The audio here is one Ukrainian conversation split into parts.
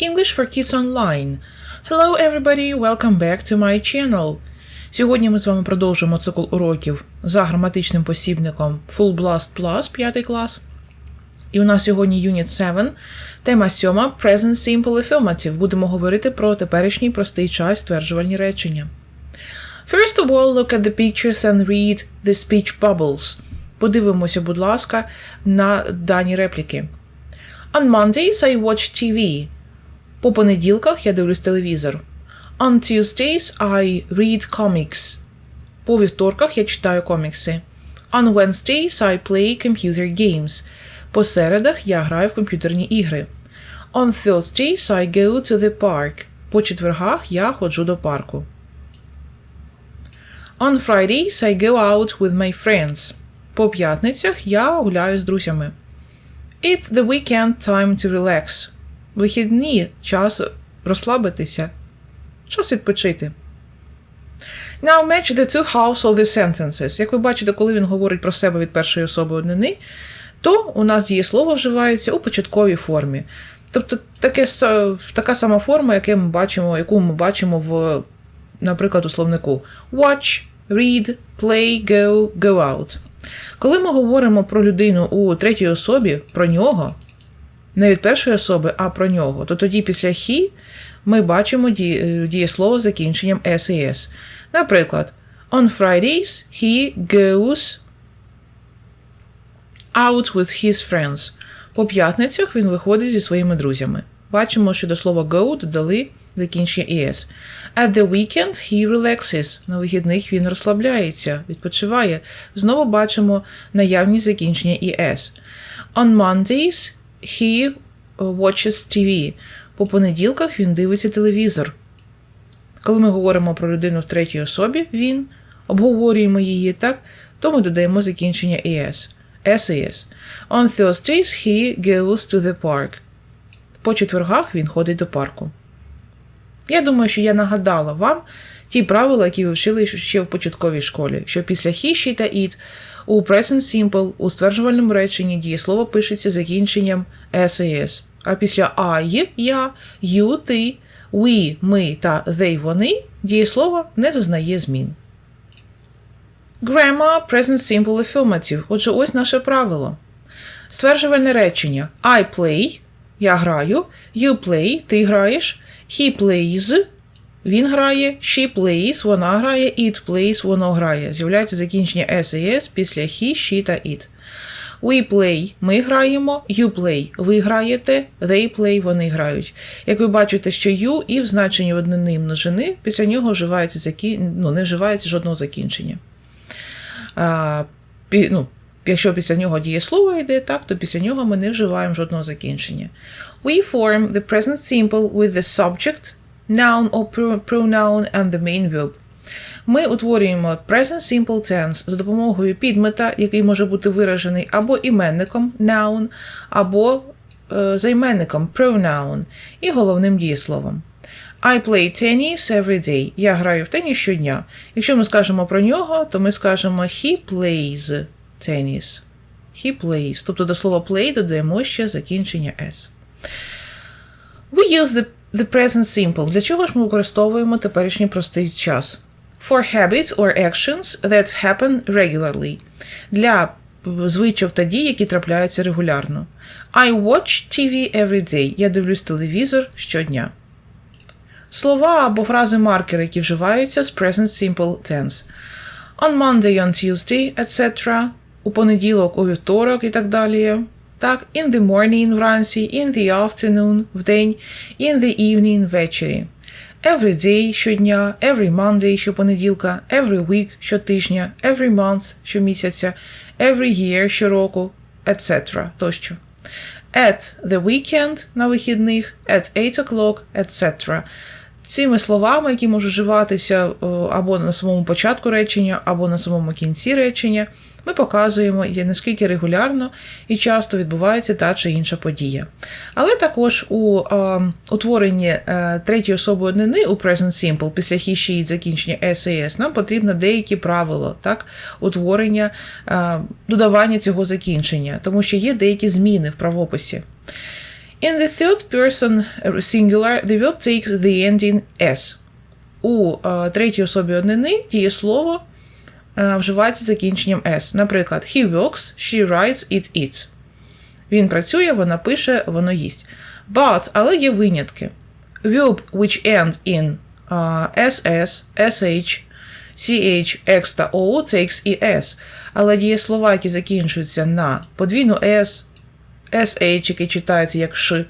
English for Kids Online. Hello everybody, welcome back to my channel. Сьогодні ми з вами продовжуємо цикл уроків за граматичним посібником Full Blast Plus 5 клас. І у нас сьогодні Unit 7, тема 7 Present Simple Affirmative. Будемо говорити про теперішній простий час стверджувальні речення. First of all, look at the pictures and read the speech bubbles. Подивимося, будь ласка, на дані репліки. On Mondays I watch TV. По понеділках я дивлюсь телевізор. On Tuesdays I read comics. По вівторках я читаю комікси. On Wednesdays I play computer games. По середах я граю в комп'ютерні ігри. On Thursdays I go to the park. По четвергах я ходжу до парку. On Fridays I go out with my friends. По п'ятницях я гуляю з друзями. It's the weekend time to relax. Вихідні час розслабитися. Час відпочити. Now match the two the sentences. Як ви бачите, коли він говорить про себе від першої особи однини, то у нас дієслово вживається у початковій формі. Тобто таке, така сама форма, яке ми бачимо, яку ми бачимо в, наприклад, у словнику watch, read, play, go, go out. Коли ми говоримо про людину у третій особі, про нього, не від першої особи, а про нього, то тоді після he ми бачимо е, дієслово з закінченням s. Наприклад, on Fridays he goes out with his friends. По п'ятницях він виходить зі своїми друзями. Бачимо, що до слова go додали закінчення es. At the weekend he relaxes. На вихідних він розслабляється, відпочиває. Знову бачимо наявність закінчення es. On Mondays he watches TV. По понеділках він дивиться телевізор. Коли ми говоримо про людину в третій особі, він, обговорюємо її, так, то ми додаємо закінчення es. S. On Thursdays he goes to the park. По четвергах він ходить до парку. Я думаю, що я нагадала вам ті правила, які ви вчили ще в початковій школі, що після he, she та it у present simple у стверджувальному реченні дієслово пишеться закінченням S і S. А після I, я, you, ти, we, ми та they, вони дієслово не зазнає змін. Grammar Present Simple Affirmative. Отже, ось наше правило. Стверджувальне речення I play я граю, you play ти граєш, he plays він грає, she plays вона грає, it plays воно грає. З'являється закінчення S і S після he, she та it. We play ми граємо, you play ви граєте, they play вони грають. Як ви бачите, що you і в значенні однини множини після нього вживається закі... ну, не вживається жодного закінчення. А, пі, ну, якщо після нього дієслово йде, так, то після нього ми не вживаємо жодного закінчення. We form the present simple with the subject, noun or pro- pronoun and the main verb. Ми утворюємо present simple tense за допомогою підмета, який може бути виражений або іменником noun, або е, займенником pronoun і головним дієсловом. I play tennis every day. Я граю в теніс щодня. Якщо ми скажемо про нього, то ми скажемо he plays tennis. He plays. Тобто до слова play додаємо ще закінчення s. We use the, the present simple. Для чого ж ми використовуємо теперішній простий час? For habits or actions that happen regularly. Для звичок та дій, які трапляються регулярно. I watch TV every day. Я дивлюсь телевізор щодня. Слова або фрази маркери, які вживаються з present simple tense. On Monday, on Tuesday, etc. У понеділок, у вівторок і так далі. Так, in the morning вранці, in the afternoon вдень, in the evening ввечері. Every day щодня, every Monday щопонеділка, every week щотижня, every month щомісяця, every year щороку, etc. тощо. At the weekend на вихідних, at 8 o'clock, etc. Цими словами, які можуть вживатися е, або на самому початку речення, або на самому кінці речення, ми показуємо, наскільки регулярно і часто відбувається та чи інша подія. Але також у е, утворенні е, третьої особи однини у Present Simple після he, she, it, закінчення S нам потрібно деякі правила так, утворення, е, додавання цього закінчення, тому що є деякі зміни в правописі. In the third person singular, the verb takes the ending s. У е, третій особі однини дієслово е, вживається закінченням s. Наприклад, he works, she writes, it eats. Він працює, вона пише, воно їсть. But, але є винятки. Verb which end in uh, SS, SH, CH, X та O takes і S. Але дієслова, які закінчуються на подвійну S, SH, який читається як Ш,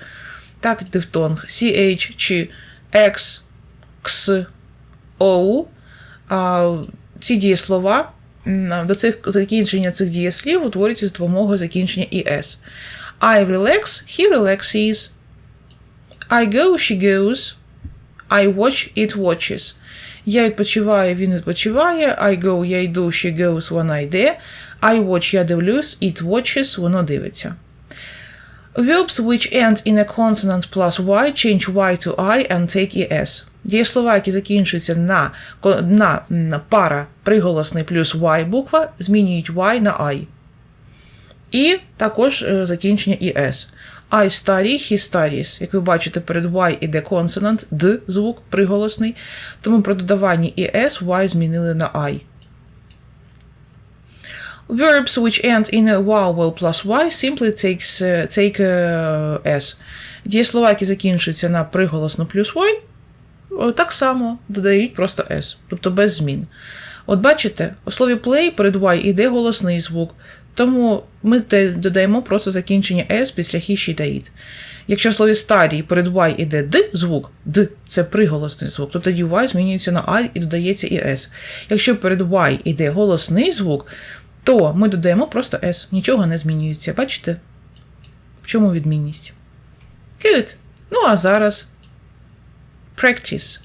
так дифтонг, CH чи X, X, O. Ці дієслова до цих закінчення цих дієслів утворюються з допомогою закінчення ES. I relax, he relaxes. I go, she goes. I watch, it watches. Я відпочиваю, він відпочиває. I go, я йду, she goes, вона йде. I watch, я дивлюсь, it watches, воно дивиться. Verbs which end in a consonant plus y change y to i and take es. Дієслова, які закінчуються на, на, пара приголосний плюс y буква, змінюють y на i. І також е, закінчення es. I study, he studies. Як ви бачите, перед y іде консонант, д звук приголосний, тому при додаванні es y змінили на i. Verbs which end in a vowel plus y simply takes, uh, take uh, s. Дієслова, які закінчуються на приголосну плюс y, так само додають просто s, тобто без змін. От бачите, у слові play перед y іде голосний звук, тому ми додаємо просто закінчення s після she та it. Якщо в слові study перед y іде д звук, д це приголосний звук, то тоді y змінюється на і і додається і s. Якщо перед y іде голосний звук, то ми додаємо просто S. Нічого не змінюється. Бачите? В чому відмінність? Good. Ну а зараз practice.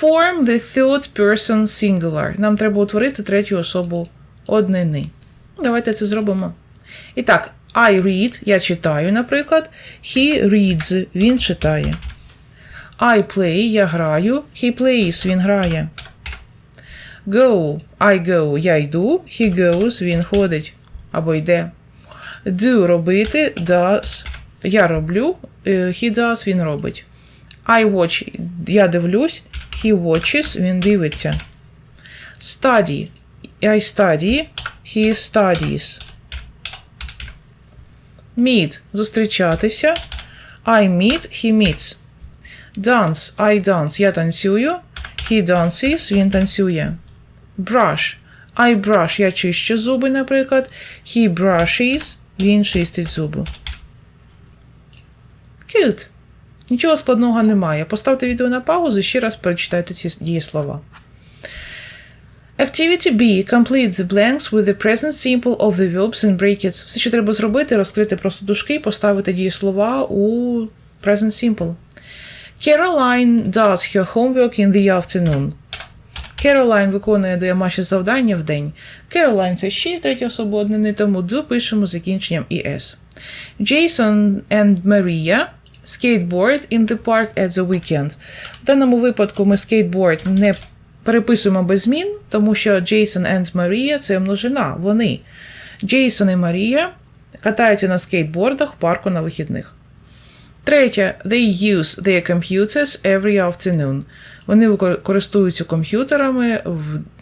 Form the third person singular. Нам треба утворити третю особу однини. Давайте це зробимо. І так, I read, я читаю, наприклад. He reads, він читає. I play, я граю. He plays, він грає. Go, I go, я йду. He goes, він ходить або йде. Do робити, does, я роблю. е, He does, він робить. I watch, я дивлюсь. He watches, він дивиться. Study, I study. He studies. Meet, зустрічатися. I meet, he meets. Dance, I dance, я танцюю. He dances, він танцює. Brush. I brush, я чищу зуби, наприклад. He brushes, він чистить зуби. Cute. Нічого складного немає. Поставте відео на паузу і ще раз перечитайте ці дієслова. Activity B. Complete the blanks with the present simple of the verbs in brackets. Все, що треба зробити, розкрити просто дужки і поставити дієслова у present simple. Caroline does her homework in the afternoon. Caroline виконує домашнє завдання в день. Caroline – це ще третя особа однини, тому do пишемо закінченням «es». Jason and Maria skateboard in the park at the weekend. В даному випадку ми skateboard не переписуємо без змін, тому що Jason and Maria – це множина, вони. Jason і Марія катаються на скейтбордах в парку на вихідних. Третє, they use their computers every afternoon. Вони користуються комп'ютерами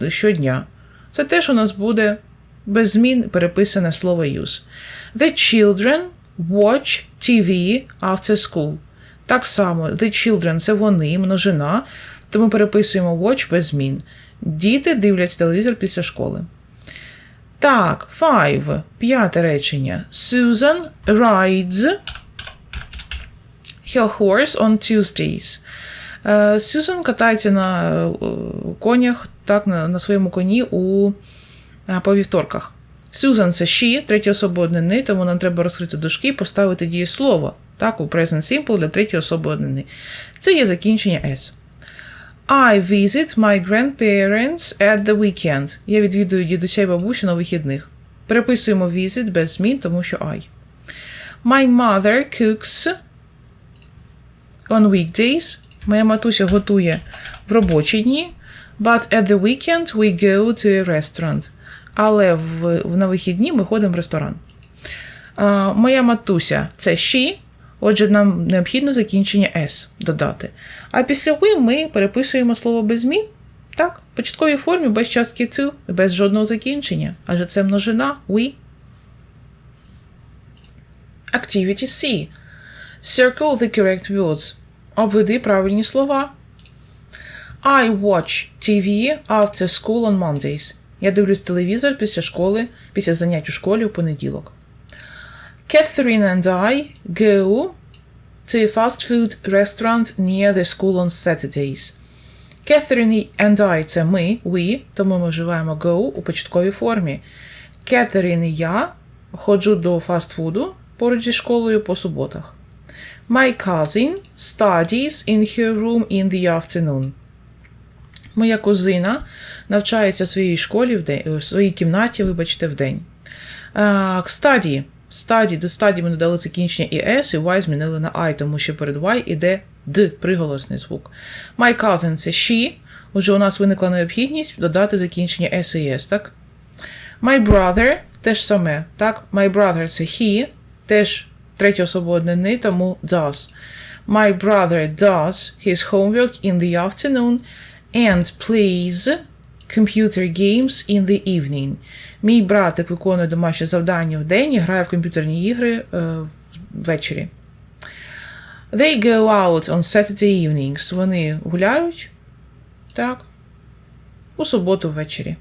щодня. Це теж у нас буде без змін переписане слово use. The children watch TV after school. Так само, the children це вони, множина, тому переписуємо watch без змін. Діти дивляться телевізор після школи. Так, five. П'яте речення. Susan rides her horse on Tuesdays. Е, Сюзан катається на е, конях, так, на, на своєму коні у, е, по вівторках. Сюзан це she, третя особа однини, тому нам треба розкрити дужки і поставити дієслово. Так, у present simple для третьої особи однини. Це є закінчення S. I visit my grandparents at the weekend. Я відвідую дідуся і бабусю на вихідних. Переписуємо visit без змін, тому що I. My mother cooks on weekdays. Моя матуся готує в робочі дні. But at the weekend we go to a restaurant. Але в, в- на вихідні ми ходимо в ресторан. А, моя матуся це she Отже, нам необхідно закінчення S додати. А після we ми переписуємо слово без змін. Так, в початковій формі без частки цю, без жодного закінчення. Адже це множина we. Activity C. Circle the correct words. Обведи правильні слова. I watch TV after school on Mondays. Я дивлюсь телевізор після школи, після занять у школі у понеділок. Catherine and I go to a fast food restaurant near the school on Saturdays. Catherine and I – це ми, we, тому ми вживаємо go у початковій формі. Catherine і я ходжу до фастфуду поруч зі школою по суботах. My cousin studies in her room in the afternoon. Моя кузина навчається в своїй школі в день, в своїй кімнаті, вибачте, в день. Study. Study. До study ми додали закінчення і S, і Y змінили на I, тому що перед Y іде D, приголосний звук. My cousin це she. Отже, у нас виникла необхідність додати закінчення S і S, так? My brother теж саме. так? My brother це he, теж третя особа однини, тому does. My brother does his homework in the afternoon and plays computer games in the evening. Мій братик виконує домашнє завдання в день і грає в комп'ютерні ігри е, ввечері. They go out on Saturday evenings. Вони гуляють. Так. У суботу ввечері.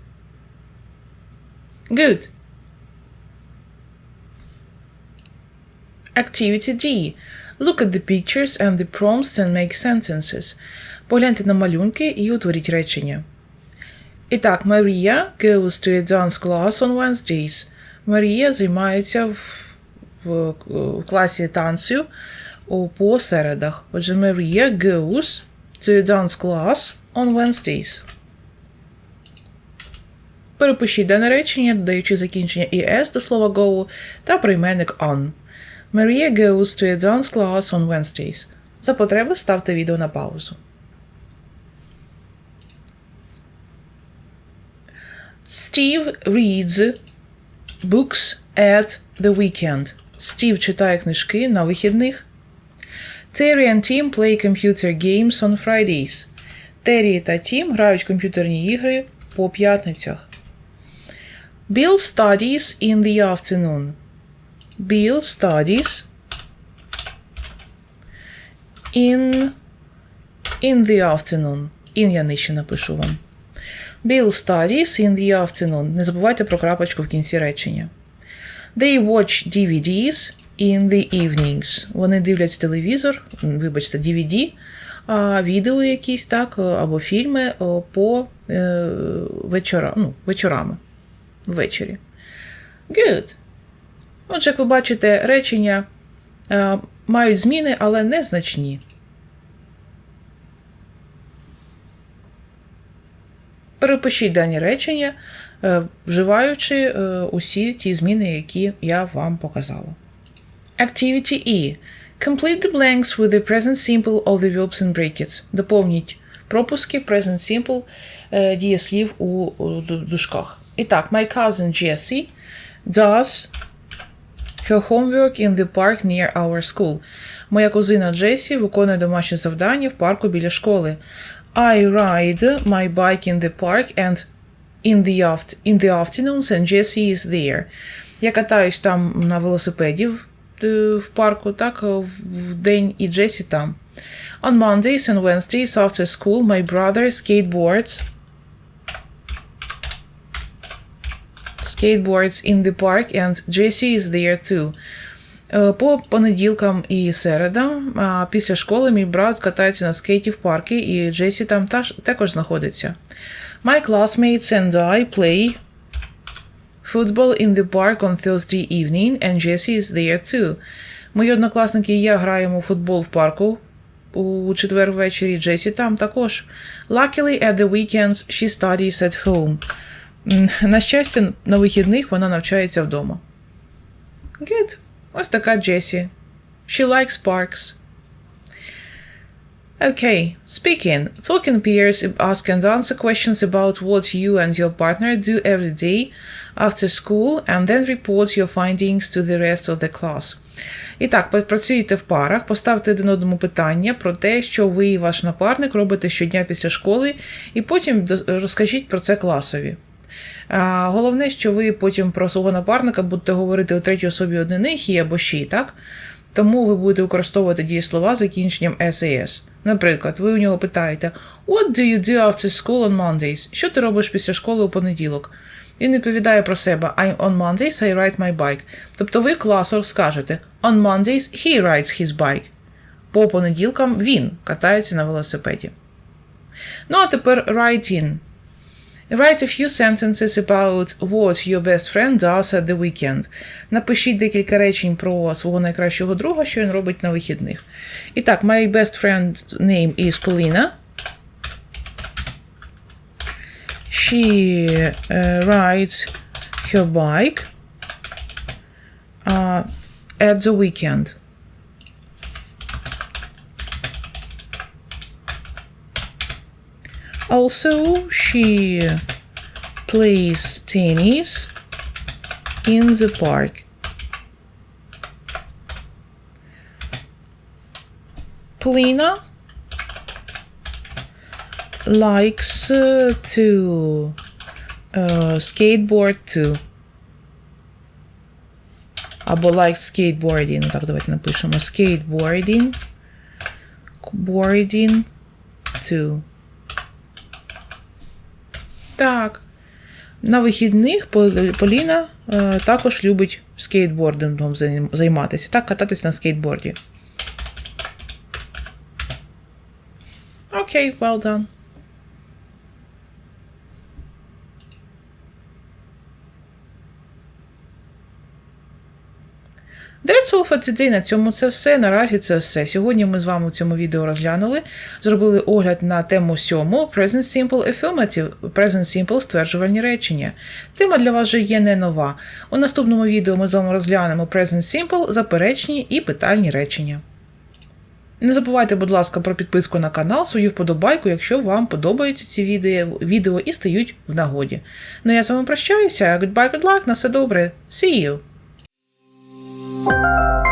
Good. Activity D. Look at the pictures and the prompts and make sentences. Погляньте на малюнки і утворіть речення. І так, Марія goes to a dance class on Wednesdays. Марія займається в, в, в класі танцю по середах. Отже, Марія goes to a dance class on Wednesdays. Перепишіть дане речення, додаючи закінчення «es» до слова go та прийменник on. Maria goes to a dance class on Wednesdays. За потреби ставте відео на паузу. Steve reads books at the weekend. Стів читає книжки на вихідних. Terry and Tim play computer games on Fridays. Террі та Тім грають комп'ютерні ігри по п'ятницях. Bill studies in the afternoon. Bill studies in in the afternoon. In я нижче напишу вам. Bill studies in the afternoon. Не забувайте про крапочку в кінці речення. They watch DVDs in the evenings. Вони дивляться телевізор, вибачте, DVD, а відео якісь так, або фільми по е, вечора, ну, вечорами. Ввечері. Good. Отже, як ви бачите, речення е, мають зміни, але незначні. Перепишіть дані речення, е, вживаючи е, усі ті зміни, які я вам показала. Activity E. Complete the blanks with the present simple of the verbs and brackets. Доповніть пропуски present simple е, дієслів у дужках. І так, my cousin Jessie does her homework in the park near our school. Моя кузина Джесі виконує домашнє завдання в парку біля школи. I ride my bike in the park and in the, aft in the afternoons and Jessie is there. Я катаюсь там на велосипеді в, в парку, так, в день і Джесі там. On Mondays and Wednesdays after school, my brother skateboards skateboards in the park and Jessie is there too. По понеділкам і середам, після школи мій брат катається на скейті в парку, і Джесі там також знаходиться. My classmates and I play football in the park on Thursday evening, and Jessie is there too. Мої однокласники і я граємо у футбол в парку у четвер ввечері. Джесі там також. Luckily, at the weekends she studies at home. На щастя, на вихідних вона навчається вдома. Good. Ось така Джесі. She likes parks. Okay, speaking. Talking peers ask and answer questions about what you and your partner do every day after school and then report your findings to the rest of the class. І так, попрацюйте в парах, поставте один одному питання про те, що ви і ваш напарник робите щодня після школи, і потім розкажіть про це класові. Головне, що ви потім про свого напарника будете говорити у третій особі однини he або she, так? Тому ви будете використовувати дієслова з закінченням SAS. Наприклад, ви у нього питаєте What do you do after school on Mondays? Що ти робиш після школи у понеділок? Він відповідає про себе I'm on Mondays I ride my bike. Тобто ви класу скажете On Mondays he rides his bike. По понеділкам він катається на велосипеді. Ну а тепер write. Write a few sentences about what your best friend does at the weekend. Напишіть декілька речень про свого найкращого друга, що він робить на вихідних. І так, my best friend's name is Polina. She uh, rides her bike uh, at the weekend. Also, she plays tennis in the park. Polina likes uh, to uh, skateboard too. Або likes skateboarding. Так, давайте напишемо skateboarding. Boarding too. Так. На вихідних Поліна е, також любить скейтбордингом займатися. Так, кататись на скейтборді. Окей, well done. All today. На цьому це все. Наразі це все. Сьогодні ми з вами у цьому відео розглянули, зробили огляд на тему сьому Present Simple Affirmative, Present Simple стверджувальні речення. Тема для вас вже є не нова. У наступному відео ми з вами розглянемо Present Simple, заперечні і питальні речення. Не забувайте, будь ласка, про підписку на канал, свою вподобайку, якщо вам подобаються ці відео, відео і стають в нагоді. Ну я з вами прощаюся. Goodbye, good luck, на все добре. See you! Música